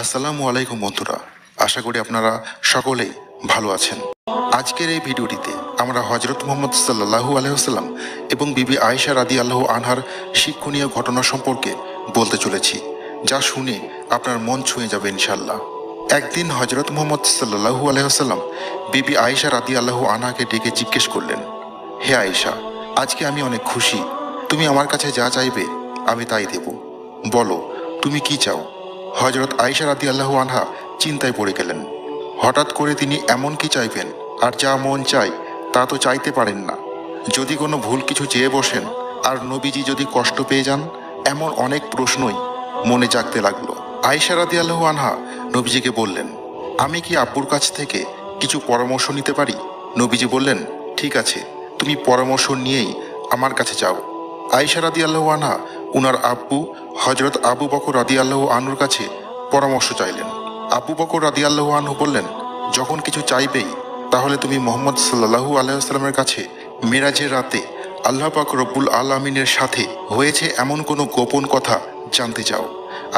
আসসালামু আলাইকুম বন্ধুরা। আশা করি আপনারা সকলেই ভালো আছেন। আজকের এই ভিডিওটিতে আমরা হজরত মোহাম্মদ সাল্লাহু আলহাম এবং বিবি আয়েশা রাদি আল্লাহ আনহার শিক্ষণীয় ঘটনা সম্পর্কে বলতে চলেছি, যা শুনে আপনার মন ছুঁয়ে যাবে ইনশাল্লাহ একদিন হজরত মোহাম্মদ সাল্লাহু আলহাম বিবি আয়েশা রাদি আল্লাহ আনহাকে ডেকে জিজ্ঞেস করলেন, হে আয়েশা, আজকে আমি অনেক খুশি। তুমি আমার কাছে যা চাইবে আমি তাই দেব। বলো, তুমি কি চাও? হজরত আয়েশা রাদি আল্লাহ আনহা চিন্তায় পড়ে গেলেন। হঠাৎ করে তিনি এমন কি চাইবেন? আর যা মন চায়, তা তো চাইতে পারেন না। যদি কোনো ভুল কিছু চেয়ে বসেন, আর নবীজি যদি কষ্ট পেয়ে যান, এমন অনেক প্রশ্নই মনে জাগতে লাগল। আয়েশা রাদি আল্লাহ আনহা নবীজিকে বললেন, আমি কি আব্বুর কাছ থেকে কিছু পরামর্শ নিতে পারি? নবীজি বললেন, ঠিক আছে, তুমি পরামর্শ নিয়েই আমার কাছে যাও। আয়েশা রাদি আল্লাহ আনহা উনার আব্বু হজরত আবু বকর রাদি আল্লাহ আনুর কাছে পরামর্শ চাইলেন। আবু বকর রাদি আল্লাহ আনহু বললেন, যখন কিছু চাইবেই, তাহলে তুমি মোহাম্মদ সাল্লাহু আলাইসাল্লামের কাছে মেরাজের রাতে আল্লাহ পাক রব্বুল আলমিনের সাথে হয়েছে এমন কোনো গোপন কথা জানতে চাও।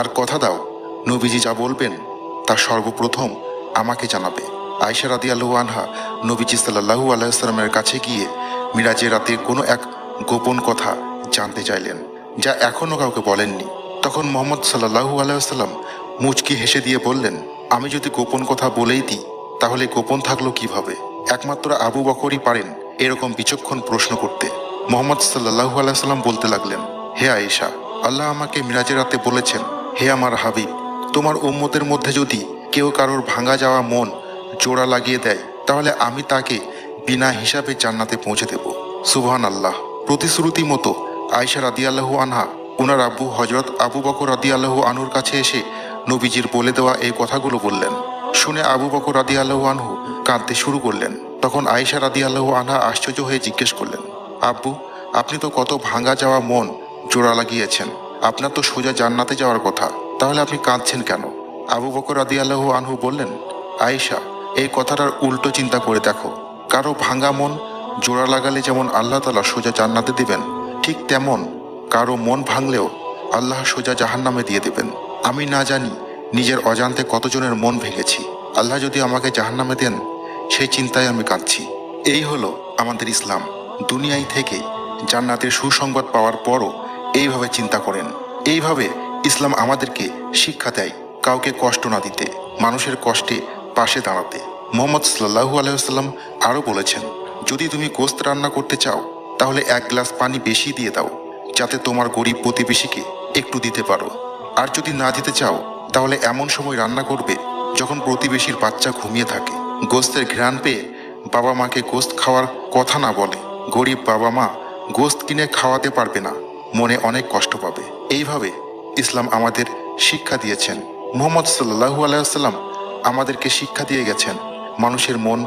আর কথা দাও, নবীজি যা বলবেন, তা সর্বপ্রথম আমাকে জানাবে। আয়সা রাদি আল্লাহ আনহা নবীজি সাল্লাহু আলাইসাল্লামের কাছে গিয়ে মিরাজের রাতে কোনো এক গোপন কথা জানতে চাইলেন। যা এখনও কাউকে বলেননি। তখন মোহাম্মদ সাল্লাহু আলাইসাল্লাম মুচকি হেসে দিয়ে বললেন, আমি যদি গোপন কথা বলেই দিই, তাহলে গোপন থাকল কীভাবে? একমাত্র আবু বকরই পারেন এরকম বিচক্ষণ প্রশ্ন করতে। মোহাম্মদ সাল্লাহু আলাইসাল্লাম বলতে লাগলেন, হে আয়েশা, আল্লাহ আমাকে মিরাজের রাতে বলেছেন, হে আমার হাবিব, তোমার উম্মতের মধ্যে যদি কেউ কারোর ভাঙা যাওয়া মন জোড়া লাগিয়ে দেয়, তাহলে আমি তাকে বিনা হিসাবে জান্নাতে পৌঁছে দেব। সুবহান আল্লাহ প্রতিশ্রুতি মতো আয়সা রাদি আল্লাহু আনহা, উনার আব্বু হজরত আবু বকর রাদি আল্লাহু আনুর কাছে এসে নবীজির বলে দেওয়া এই কথাগুলো বললেন। শুনে আবু বকর রাদি আল্লাহু আনহু কাঁদতে শুরু করলেন। তখন আয়েশা রাদি আল্লাহু আনহা আশ্চর্য হয়ে জিজ্ঞেস করলেন, আব্বু, আপনি তো কত ভাঙা যাওয়া মন, জোড়া লাগিয়েছেন। আপনার তো সোজা জান্নাতে যাওয়ার কথা, তাহলে আপনি কাঁদছেন কেন? আবু বকর রাদি আল্লাহু আনহু বললেন, আয়েশা, এই কথাটার উল্টো চিন্তা করে দেখো। কারও ভাঙা মন, জোড়া লাগালে যেমন আল্লাহ তালা সোজা জান্নাতে দিবেন ঠিক তেমন কারও মন ভাঙলেও আল্লাহ সোজা জাহান্নামে দিয়ে দেবেন। আমি না জানি নিজের অজান্তে কতজনের মন ভেঙেছি। আল্লাহ যদি আমাকে জাহান্নামে দেন, সেই চিন্তায় আমি কাঁদছি। এই হলো আমাদের ইসলাম। দুনিয়ায় থেকে জান্নাতের সুসংবাদ পাওয়ার পরও এইভাবে চিন্তা করেন। এইভাবে ইসলাম আমাদেরকে শিক্ষা দেয় কাউকে কষ্ট না দিতে, মানুষের কষ্টে পাশে দাঁড়াতে। মোহাম্মদ সাল্লাহু আলাইসাল্লাম আরও বলেছেন, যদি তুমি গোস্ত রান্না করতে চাও তাহলে এক গ্লাস পানি বেশি দিয়ে দাও, যাতে তোমার গরিব প্রতিবেশীকে একটু দিতে পারো। আর যদি না দিতে চাও, তাহলে এমন সময় রান্না করবে যখন প্রতিবেশীর বাচ্চা ঘুমিয়ে থাকে। গোস্তের ঘ্রাণ পেয়ে বাবা মাকে গোস্ত খাওয়ার কথা না বলে গরিব বাবা মা গোস্ত কিনে খাওয়াতে পারবে না, মনে অনেক কষ্ট পাবে। এইভাবে ইসলাম আমাদের শিক্ষা দিয়েছেন। মোহাম্মদ সাল্লাহু আলাইসাল্লাম আমাদেরকে শিক্ষা দিয়ে গেছেন মানুষের মন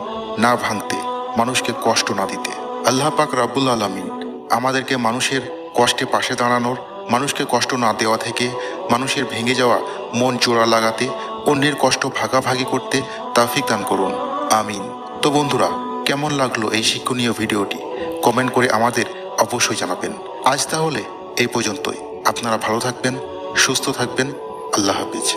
না ভাঙতে, মানুষকে কষ্ট না দিতে। আল্লাহ পাক রাব্বুল আলমিন আমাদেরকে মানুষের কষ্টে পাশে দাঁড়ানোর, মানুষকে কষ্ট না দেওয়া থেকে মানুষের ভেঙে যাওয়া, মন জোড়া লাগাতে, অন্যের কষ্ট ভাগাভাগি করতে তাফিক দান করুন। আমিন। তো বন্ধুরা, কেমন লাগল এই শিক্ষণীয় ভিডিওটি? কমেন্ট করে আমাদের অবশ্যই জানাবেন। আজ তাহলে এই পর্যন্তই। আপনারা ভালো থাকবেন, সুস্থ থাকবেন। আল্লাহ হাফিজ।